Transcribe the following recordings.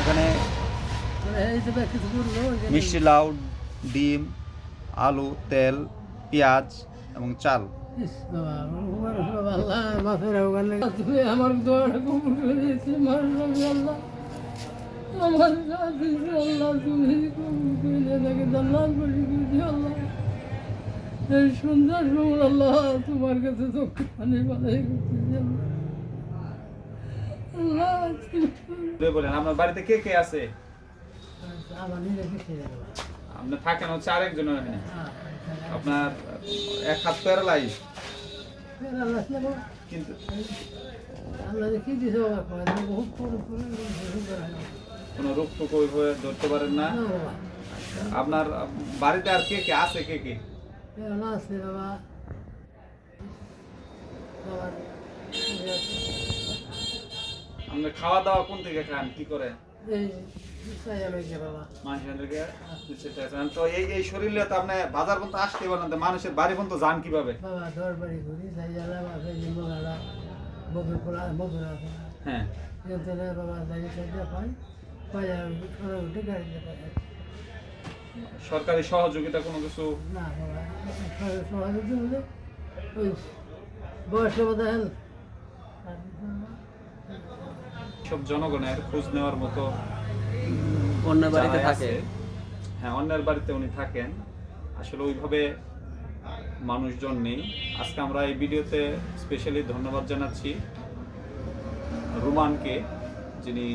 এখানে মিষ্টি লাউ, ডিম, আলু, তেল, পেঁয়াজ এবং চাল। আমার এই সুন্দর তোমার কাছে করতেছি আল্লাহ। বলেন আপনার বাড়িতে কে কে আছে? আমার নিজে কিছু দেবে আপনি থাকেন হচ্ছে আরেকজনের এখানে আপনার এক হাত প্যারালাইজ কিন্তু কোনো রোগ টোক ওইভাবে ধরতে পারেন না। আপনার বাড়িতে আর কে কে আছে কে কে? আছে বাবা। আপনি খাওয়া দাওয়া কোন থেকে খান? কি করে তো এই এই শরীরে তো আপনি বাজার পর্যন্ত আসতে পারেন মানুষের বাড়ি পর্যন্ত যান কীভাবে? হ্যাঁ। সরকারি সহযোগিতা কোনো কিছু? না বাবা সহযোগী বয়সে বোধ হেল সব জনগণের খোঁজ নেওয়ার মতো অন্য বাড়িতে থাকে? হ্যাঁ অন্যের বাড়িতে উনি থাকেন। আসলে ওইভাবে মানুষজন নেই। আজকে আমরা এই ভিডিওতে স্পেশালি ধন্যবাদ জানাচ্ছি রুমানকে যিনি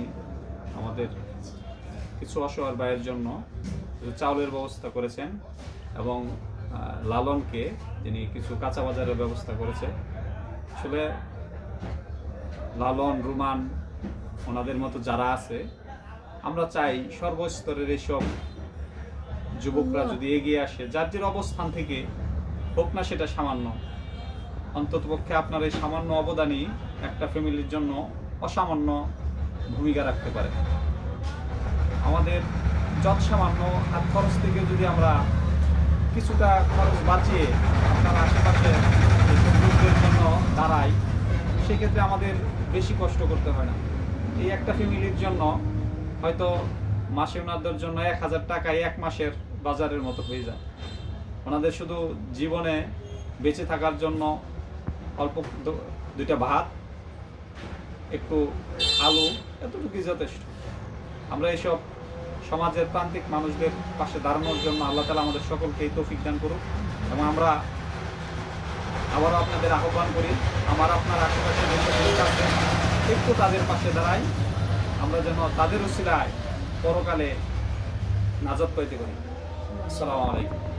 আমাদের কিছু অসহায় ভাইয়ের জন্য চাউলের ব্যবস্থা করেছেন এবং লালনকে যিনি কিছু কাঁচা বাজারের ব্যবস্থা করেছে। আসলে লালন রুমান ওনাদের মতো যারা আছে আমরা চাই সর্বস্তরের এইসব যুবকরা যদি এগিয়ে আসে যার যার অবস্থান থেকে হোক না সেটা সামান্য। অন্তত পক্ষে আপনার এই সামান্য অবদানই একটা ফ্যামিলির জন্য অসামান্য ভূমিকা রাখতে পারে। আমাদের যৎ সামান্য হাত খরচ থেকে যদি আমরা কিছুটা খরচ বাঁচিয়ে আপনার আশেপাশে জন্য দাঁড়াই সেক্ষেত্রে আমাদের বেশি কষ্ট করতে হয় না। এই একটা ফ্যামিলির জন্য হয়তো মাসে ওনাদের জন্য এক হাজার টাকায় এক মাসের বাজারের মতো হয়ে যায়। ওনাদের শুধু জীবনে বেঁচে থাকার জন্য অল্প দুইটা ভাত, একটু আলু, এতটুকুই যথেষ্ট। আমরা এইসব সমাজের প্রান্তিক মানুষদের পাশে দাঁড়ানোর জন্য আল্লাহ তালা আমাদের সকলকেই তৌফিক দান করুক এবং আমরা আবারও আপনাদের আহ্বান করি, আমার, আপনার আশেপাশে একটু তাদের পাশে দাঁড়াই। আমরা যেন তাদের ওসিলায় পরকালে নাজাদ পাইতে করি আসসালামু আলাইকুম।